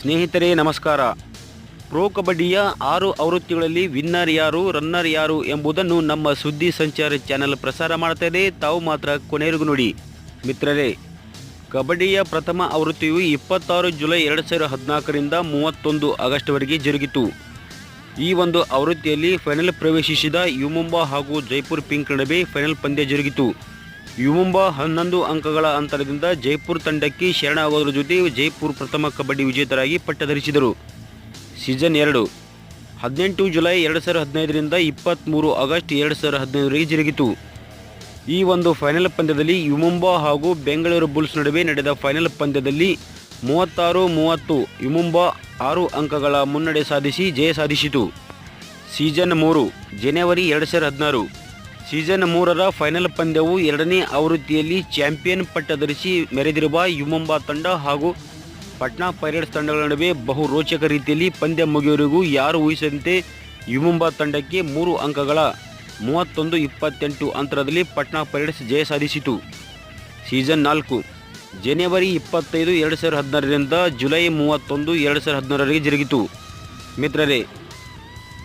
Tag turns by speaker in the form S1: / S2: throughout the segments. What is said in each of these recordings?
S1: ಸ್ನೇಹಿತರೆ, ನಮಸ್ಕಾರ. ಪ್ರೋ ಕಬಡ್ಡಿಯ ಆರು ಆವೃತ್ತಿಗಳಲ್ಲಿ ವಿನ್ನರ್ ಯಾರು, ರನ್ನರ್ ಯಾರು ಎಂಬುದನ್ನು ನಮ್ಮ ಸುದ್ದಿ ಸಂಚಾರ ಚಾನೆಲ್ ಪ್ರಸಾರ ಮಾಡ್ತಾ ಇದೆ. ತಾವು ಮಾತ್ರ ಕೊನೆಯವರೆಗೂ ನೋಡಿ. ಮಿತ್ರರೇ, ಕಬಡ್ಡಿಯ ಪ್ರಥಮ ಆವೃತ್ತಿಯು ಇಪ್ಪತ್ತಾರು ಜುಲೈ ಎರಡು ಸಾವಿರದ ಹದಿನಾಲ್ಕರಿಂದ ಮೂವತ್ತೊಂದು ಆಗಸ್ಟ್ವರೆಗೆ ಜರುಗಿತು. ಈ ಒಂದು ಆವೃತ್ತಿಯಲ್ಲಿ ಫೈನಲ್ ಪ್ರವೇಶಿಸಿದ ಯುಮುಂಬಾ ಹಾಗೂ ಜೈಪುರ್ ಪಿಂಕ್ ನಡುವೆ ಫೈನಲ್ ಪಂದ್ಯ ಜರುಗಿತು. ಯುಮುಂಬಾ ಹನ್ನೊಂದು ಅಂಕಗಳ ಅಂತರದಿಂದ ಜೈಪುರ್ ತಂಡಕ್ಕೆ ಶರಣಾಗೋದ್ರ ಜೊತೆ ಜೈಪುರ್ ಪ್ರಥಮ ಕಬಡ್ಡಿ ವಿಜೇತರಾಗಿ ಪಟ್ಟಧರಿಸಿದರು. ಸೀಸನ್ ಎರಡು, ಹದಿನೆಂಟು ಜುಲೈ ಎರಡು ಸಾವಿರದ ಹದಿನೈದರಿಂದ ಇಪ್ಪತ್ತ್ಮೂರು ಆಗಸ್ಟ್ ಎರಡು ಸಾವಿರದ ಹದಿನೈದರವರೆಗೆ ಜರುಗಿತು. ಈ ಒಂದು ಫೈನಲ್ ಪಂದ್ಯದಲ್ಲಿ ಯುಮುಂಬಾ ಹಾಗೂ ಬೆಂಗಳೂರು ಬುಲ್ಸ್ ನಡುವೆ ನಡೆದ ಫೈನಲ್ ಪಂದ್ಯದಲ್ಲಿ ಮೂವತ್ತಾರು ಮೂವತ್ತು ಯುಮುಂಬಾ ಆರು ಅಂಕಗಳ ಮುನ್ನಡೆ ಸಾಧಿಸಿ ಜಯ ಸಾಧಿಸಿತು. ಸೀಸನ್ ಮೂರು, ಜನವರಿ ಎರಡು ಸಾವಿರದ ಹದಿನಾರು ಸೀಸನ್ ಮೂರರ ಫೈನಲ್ ಪಂದ್ಯವು ಎರಡನೇ ಆವೃತ್ತಿಯಲ್ಲಿ ಚಾಂಪಿಯನ್ ಪಟ್ಟ ಧರಿಸಿ ಮೆರೆದಿರುವ ಯುಮುಂಬಾ ತಂಡ ಹಾಗೂ ಪಟ್ನಾ ಪೈರೇಟ್ಸ್ ತಂಡಗಳ ನಡುವೆ ಬಹು ರೋಚಕ ರೀತಿಯಲ್ಲಿ ಪಂದ್ಯ ಮುಗಿಯುವರೆಗೂ ಯಾರು ಊಹಿಸದಂತೆ ಯುಮುಂಬಾ ತಂಡಕ್ಕೆ ಮೂರು ಅಂಕಗಳ ಮೂವತ್ತೊಂದು ಇಪ್ಪತ್ತೆಂಟು ಅಂತರದಲ್ಲಿ ಪಟ್ನಾ ಪೈರೇಟ್ಸ್ ಜಯ ಸಾಧಿಸಿತು. ಸೀಸನ್ ನಾಲ್ಕು, ಜನವರಿ ಇಪ್ಪತ್ತೈದು, ಎರಡು ಸಾವಿರದ ಹದಿನಾರರಿಂದ ಜುಲೈ ಮೂವತ್ತೊಂದು, ಎರಡು ಸಾವಿರದ ಹದಿನಾರರಿಗೆ ಜರುಗಿತು. ಮಿತ್ರರೇ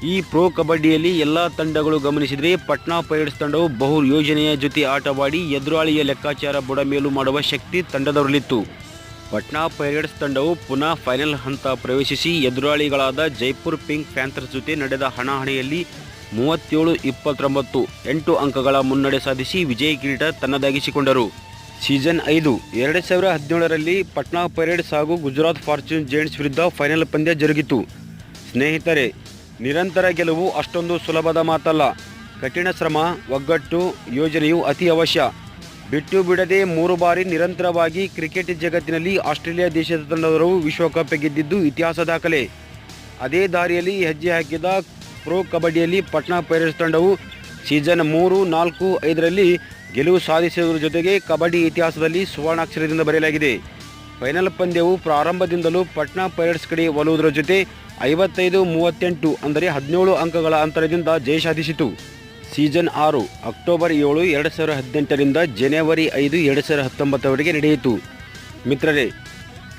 S1: ಈ ಪ್ರೋ ಕಬಡ್ಡಿಯಲ್ಲಿ ಎಲ್ಲ ತಂಡಗಳು ಗಮನಿಸಿದರೆ ಪಟ್ನಾ ಪೈರೇಟ್ಸ್ ತಂಡವು ಬಹು ಯೋಜನೆಯ ಜೊತೆ ಆಟವಾಡಿ ಎದುರಾಳಿಯ ಲೆಕ್ಕಾಚಾರ ಬುಡಮೇಲು ಮಾಡುವ ಶಕ್ತಿ ತಂಡದವರಲ್ಲಿತ್ತು. ಪಟ್ನಾ ಪೈರೇಟ್ಸ್ ತಂಡವು ಪುನಃ ಫೈನಲ್ ಹಂತ ಪ್ರವೇಶಿಸಿ ಎದುರಾಳಿಗಳಾದ ಜೈಪುರ್ ಪಿಂಕ್ ಪ್ಯಾಂಥರ್ಸ್ ಜೊತೆ ನಡೆದ ಹಣಾಹಣಿಯಲ್ಲಿ ಮೂವತ್ತೇಳು ಇಪ್ಪತ್ತೊಂಬತ್ತು ಎಂಟು ಅಂಕಗಳ ಮುನ್ನಡೆ ಸಾಧಿಸಿ ವಿಜಯ ಕಿರೀಟ ತನ್ನದಾಗಿಸಿಕೊಂಡರು. ಸೀಸನ್ ಐದು, ಎರಡು ಸಾವಿರ ಹದಿನೇಳರಲ್ಲಿ ಪಟ್ನಾ ಪೈರೇಟ್ಸ್ ಹಾಗೂ ಗುಜರಾತ್ ಫಾರ್ಚೂನ್ ಜೇಂಟ್ಸ್ ವಿರುದ್ಧ ಫೈನಲ್ ಪಂದ್ಯ ಜರುಗಿತು. ಸ್ನೇಹಿತರೆ ನಿರಂತರ ಗೆಲುವು ಅಷ್ಟೊಂದು ಸುಲಭದ ಮಾತಲ್ಲ. ಕಠಿಣ ಶ್ರಮ, ಒಗ್ಗಟ್ಟು, ಯೋಜನೆಯು ಅತಿ ಅವಶ್ಯ. ಬಿಟ್ಟು ಬಿಡದೆ ಮೂರು ಬಾರಿ ನಿರಂತರವಾಗಿ ಕ್ರಿಕೆಟ್ ಜಗತ್ತಿನಲ್ಲಿ ಆಸ್ಟ್ರೇಲಿಯಾ ದೇಶದ ತಂಡದವರು ವಿಶ್ವಕಪ್ ಗೆದ್ದಿದ್ದು ಇತಿಹಾಸ ದಾಖಲೆ. ಅದೇ ದಾರಿಯಲ್ಲಿ ಹೆಜ್ಜೆ ಹಾಕಿದ ಪ್ರೋ ಕಬಡ್ಡಿಯಲ್ಲಿ ಪಟ್ನಾ ಪೈರೇಟ್ಸ್ ತಂಡವು ಸೀಸನ್ ಮೂರು, ನಾಲ್ಕು, ಐದರಲ್ಲಿ ಗೆಲುವು ಸಾಧಿಸುವುದರ ಜೊತೆಗೆ ಕಬಡ್ಡಿ ಇತಿಹಾಸದಲ್ಲಿ ಸುವರ್ಣಾಕ್ಷರದಿಂದ ಬರೆಯಲಾಗಿದೆ. ಫೈನಲ್ ಪಂದ್ಯವು ಪ್ರಾರಂಭದಿಂದಲೂ ಪಟ್ನಾ ಪೈರೇಟ್ಸ್ ಕಡೆ ಒಲುವುದರ ಜೊತೆ ಐವತ್ತೈದು, ಮೂವತ್ತೆಂಟು ಅಂದರೆ ಹದಿನೇಳು ಅಂಕಗಳ ಅಂತರದಿಂದ ಜಯ ಸಾಧಿಸಿತು. ಸೀಸನ್ ಆರು, ಅಕ್ಟೋಬರ್ ಏಳು, ಎರಡು ಸಾವಿರದ ಹದಿನೆಂಟರಿಂದ ಜನವರಿ ಐದು, ಎರಡು ಸಾವಿರದ ಹತ್ತೊಂಬತ್ತರವರೆಗೆ ನಡೆಯಿತು. ಮಿತ್ರರೇ,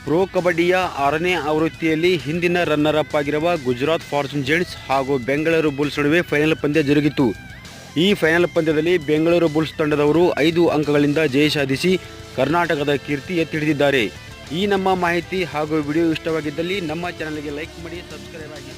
S1: ಪ್ರೋ ಕಬಡ್ಡಿಯ ಆರನೇ ಆವೃತ್ತಿಯಲ್ಲಿ ಹಿಂದಿನ ರನ್ನರ್ ಅಪ್ ಆಗಿರುವ ಗುಜರಾತ್ ಫಾರ್ಚೂನ್ ಜೆಂಟ್ಸ್ ಹಾಗೂ ಬೆಂಗಳೂರು ಬುಲ್ಸ್ ನಡುವೆ ಫೈನಲ್ ಪಂದ್ಯ ಜರುಗಿತು. ಈ ಫೈನಲ್ ಪಂದ್ಯದಲ್ಲಿ ಬೆಂಗಳೂರು ಬುಲ್ಸ್ ತಂಡದವರು ಐದು ಅಂಕಗಳಿಂದ ಜಯ ಸಾಧಿಸಿ ಕರ್ನಾಟಕದ ಕೀರ್ತಿ ಎತ್ತಿ ಹಿಡಿದಿದ್ದಾರೆ. ಈ ನಮ್ಮ ಮಾಹಿತಿ ಹಾಗೂ ವಿಡಿಯೋ ಇಷ್ಟವಾಗಿದ್ದಲ್ಲಿ ನಮ್ಮ ಚಾನಲ್ಗೆ ಲೈಕ್ ಮಾಡಿ ಸಬ್ಸ್ಕ್ರೈಬ್ ಆಗಿ.